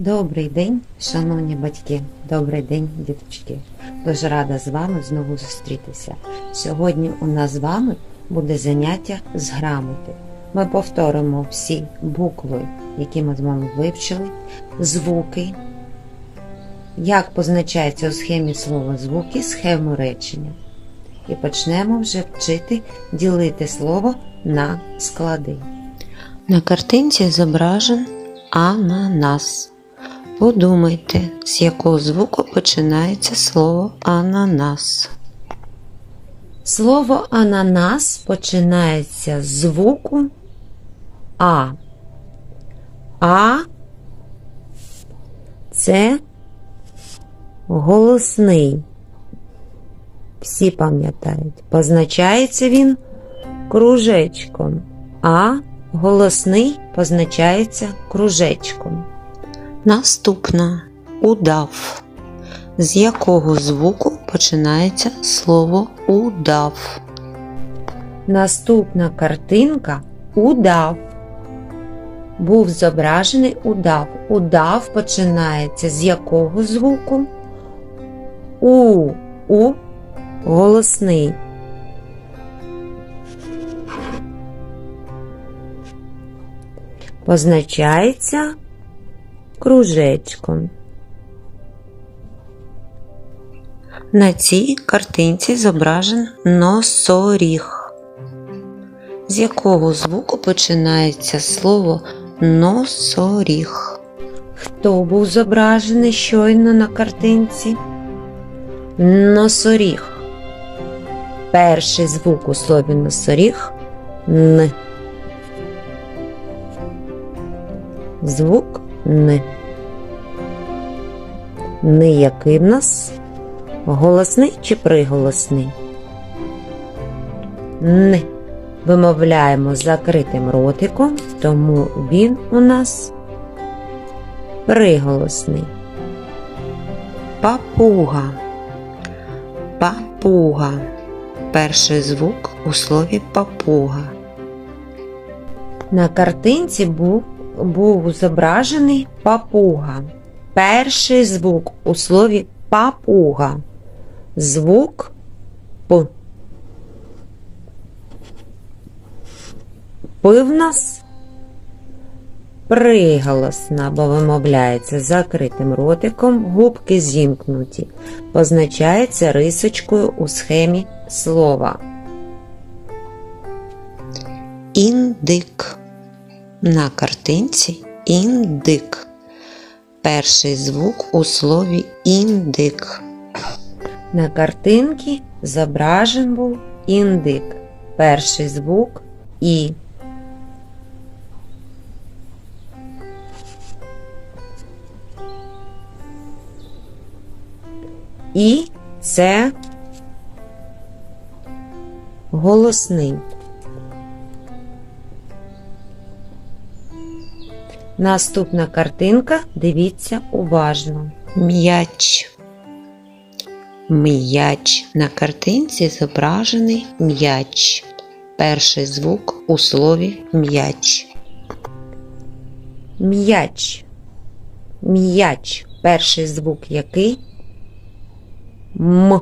Добрий день, шановні батьки, добрий день, діточки. Дуже рада з вами знову зустрітися. Сьогодні у нас з вами буде заняття з грамоти. Ми повторимо всі букви, які ми з вами вивчили, звуки, як позначаються у схемі слова звуки, схему речення. І почнемо вже вчити ділити слово на склади. На картинці зображен ананас. Подумайте, з якого звуку починається слово ананас. Слово ананас починається з звуку А. А це голосний. Всі пам'ятають. Позначається він кружечком. А голосний позначається кружечком. Наступна удав. З якого звуку починається слово удав? Наступна картинка удав. Був зображений удав. Удав починається з якого звуку? У. У голосний. Позначається кружечком. На цій картинці зображен носоріг. З якого звуку починається слово носоріг? Хто був зображений щойно на картинці? Носоріг. Перший звук у слові носоріг Н. Звук Н. Н який в нас? Голосний чи приголосний? Н. Вимовляємо закритим ротиком, тому він у нас приголосний. Папуга. Папуга. Перший звук у слові папуга. На картинці був, був зображений папуга. Перший звук у слові папуга. Звук П. П нас приголосна, бо вимовляється закритим ротиком, губки зімкнуті, позначається рисочкою у схемі слова. Індик. На картинці індик. Перший звук у слові індик. На картинці зображен був індик. Перший звук І. І це голосний. Наступна картинка. Дивіться уважно. М'яч. М'яч. На картинці зображений м'яч. Перший звук у слові м'яч. М'яч. М'яч. Перший звук який? М.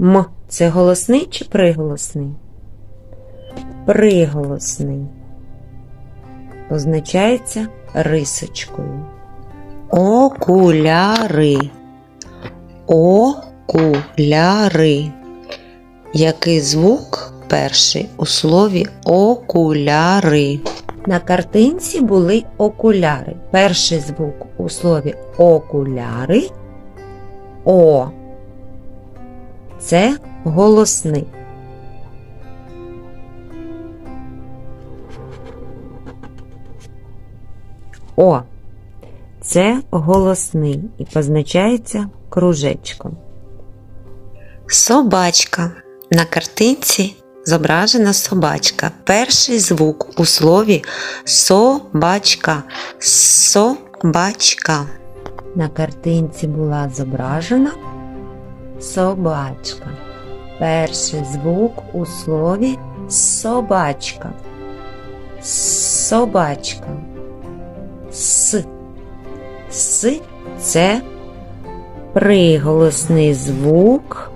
М. Це голосний чи приголосний? Приголосний. Позначається рисочкою. Окуляри. Окуляри. Який звук перший у слові окуляри? На картинці були окуляри. Перший звук у слові окуляри О. Це голосний. О. Це голосний і позначається кружечком. Собачка. На картинці зображена собачка. Перший звук у слові собачка. Собачка. На картинці була зображена собачка. Перший звук у слові собачка. Собачка. С. С це приголосний звук.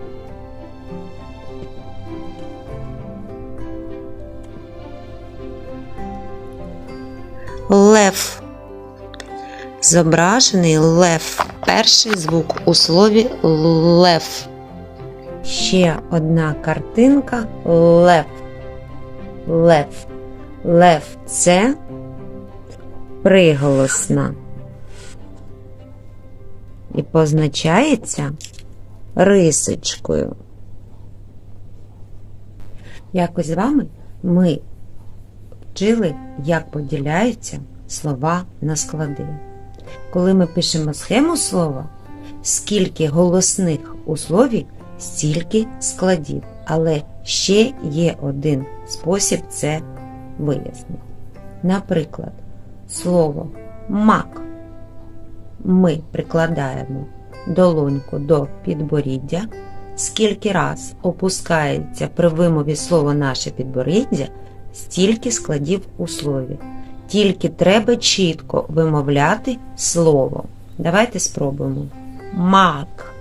Лев. Зображений лев. Перший звук у слові лев. Ще одна картинка лев. Лев. Лев це приголосна. І позначається рисочкою. Якось з вами ми вчили, як поділяються слова на склади. Коли ми пишемо схему слова, скільки голосних у слові, стільки складів. Але ще є один спосіб це вияснити. Наприклад, слово мак ми прикладаємо долоньку до підборіддя. Скільки раз опускається при вимові слова наше підборіддя, стільки складів у слові. Тільки треба чітко вимовляти слово. Давайте спробуємо. Мак.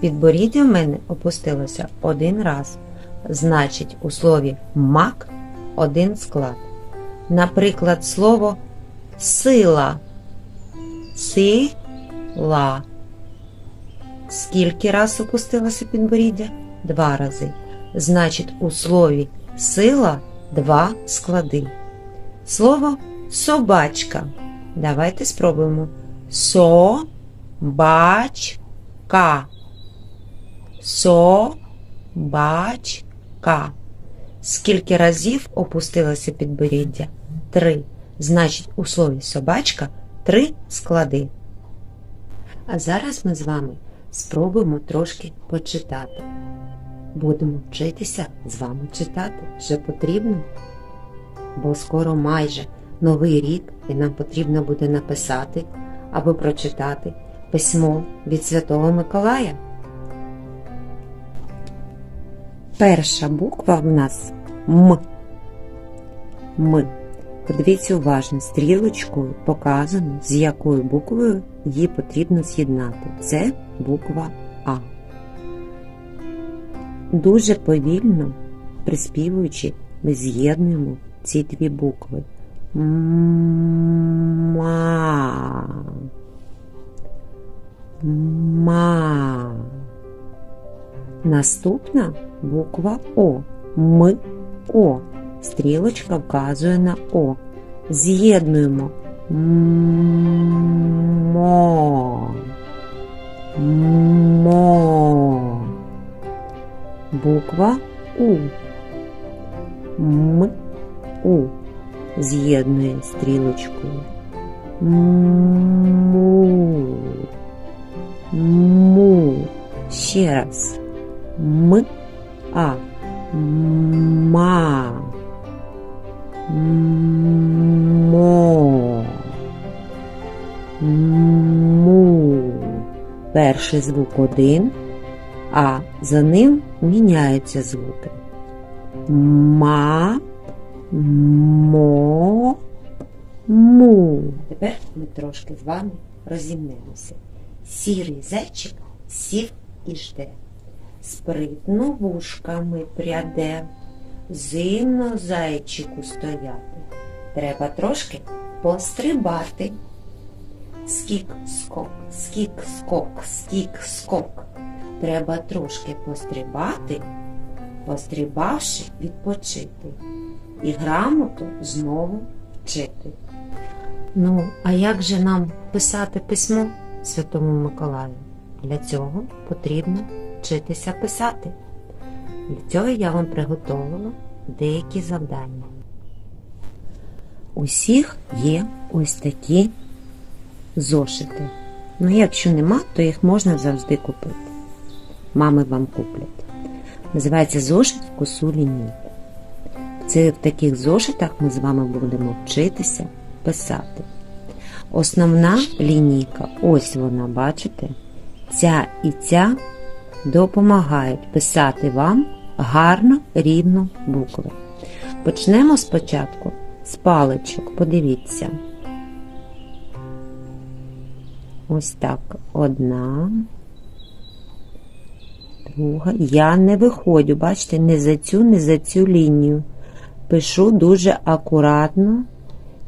Підборіддя в мене опустилося один раз. Значить, у слові мак один склад. Наприклад, слово сила. Сила. Скільки раз опустилося підборіддя? Два рази. Значить, у слові сила два склади. Слово собачка. Давайте спробуємо. Собачка. Собачка. Скільки разів опустилося підборіддя? Три. Значить, у слові собачка три склади. А зараз ми з вами спробуємо трошки почитати. Будемо вчитися з вами читати. Вже потрібно, бо скоро майже новий рік, і нам потрібно буде написати або прочитати письмо від Святого Миколая. Перша буква в нас М. М. Подивіться уважно, стрілочкою показано, з якою буквою її потрібно з'єднати. Це буква А. Дуже повільно, приспівуючи, ми з'єднуємо ці дві букви. Ма. Ма. Наступна буква О. М. О. Стрілочка вказує на О. З'єднуємо мо. Мо. Буква У. М. У. З'єднує стрілочкою. Му. Му. Ще раз. М. А. Ма. Мо. Му. Перший звук один, а за ним міняються звуки. Ма. Мо. Му. Тепер ми трошки з вами розімнемося. Сірий зайчик сів і жде. Спритно вушками пряде, зимно зайчику стояти. Треба трошки пострибати. Скік, скок, скік, скок, скік, скок. Треба трошки пострибати, пострибавши, відпочити. І грамоту знову вчити. Ну, а як же нам писати письмо Святому Миколаю? Для цього потрібно вчитися писати. Для цього я вам приготовила деякі завдання. Усіх є ось такі зошити. Ну, якщо нема, то їх можна завжди купити. Мами вам куплять. Називається зошит в косу лінійку. Це в таких зошитах ми з вами будемо вчитися писати. Основна лінійка, ось вона, бачите? Ця і ця допомагають писати вам гарно рівно букви. Почнемо спочатку з паличок. Подивіться. Ось так. Одна. Друга. Я не виходжу, бачите, не за цю, не за цю лінію. Пишу дуже акуратно,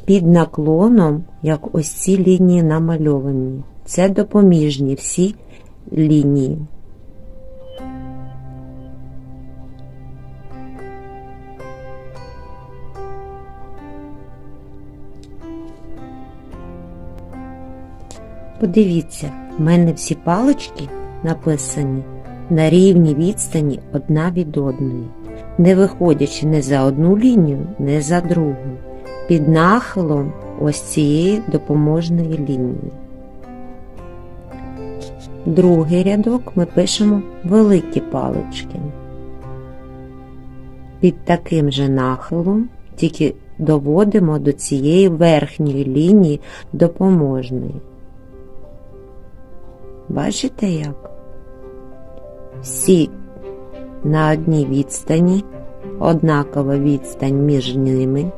під наклоном, як ось ці лінії намальовані. Це допоміжні всі лінії. Подивіться, в мене всі палички написані на рівній відстані одна від одної, не виходячи не за одну лінію, не за другу, під нахилом ось цієї допоможної лінії. Другий рядок ми пишемо великі палички. Під таким же нахилом тільки доводимо до цієї верхньої лінії допоможної. Бачите як? Всі на одній відстані, однакова відстань між ними.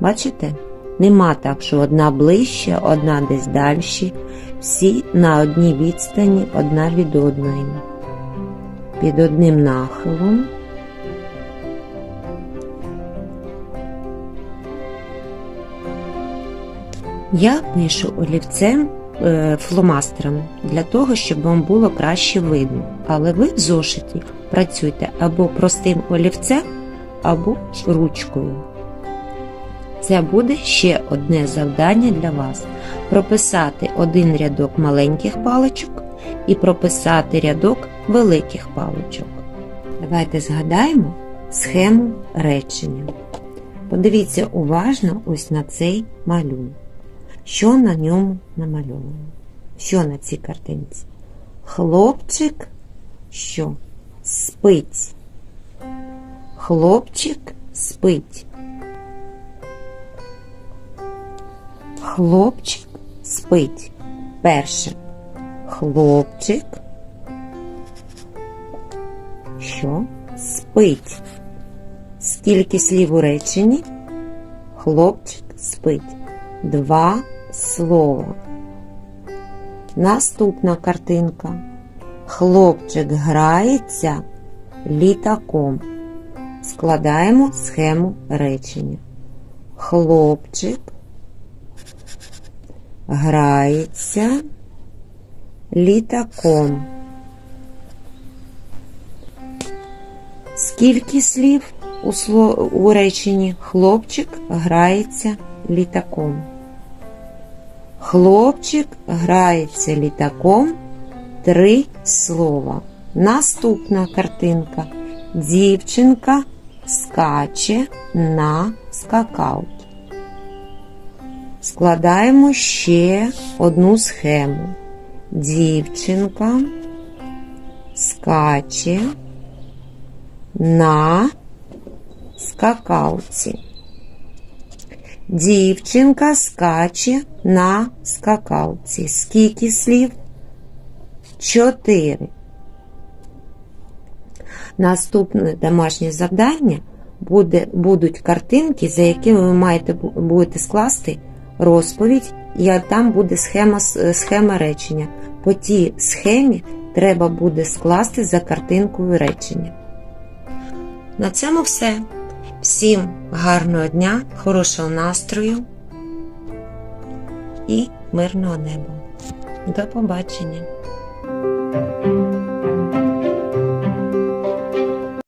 Бачите? Нема так, що одна ближче, одна десь далі. Всі на одній відстані одна від одної. Під одним нахилом. Я пишу олівцем е, фломастером для того, щоб вам було краще видно. Але ви в зошиті працюйте або простим олівцем, або ручкою. Це буде ще одне завдання для вас: прописати один рядок маленьких паличок і прописати рядок великих паличок. Давайте згадаємо схему речення. Подивіться уважно ось на цей малюнок. Що на ньому намальовано? Що на цій картинці? Хлопчик що? Спить. Хлопчик спить. Хлопчик спить. Перше. Хлопчик. Що? Спить. Скільки слів у реченні? Хлопчик спить. Два слова. Наступна картинка. Хлопчик грається літаком. Складаємо схему речення. Хлопчик грається літаком. Скільки слів у реченні хлопчик грається літаком? Хлопчик грається літаком. Три слова. Наступна картинка. Дівчинка скаче на скакалці. Складаємо ще одну схему. Дівчинка скаче на скакалці. Дівчинка скаче на скакалці. Скільки слів? Чотири. Наступне домашнє завдання буде, будуть картинки, за якими ви маєте будете скласти розповідь, і там буде схема, схема речення. По тій схемі треба буде скласти за картинкою речення. На цьому все. Всім гарного дня, хорошого настрою і мирного неба. До побачення!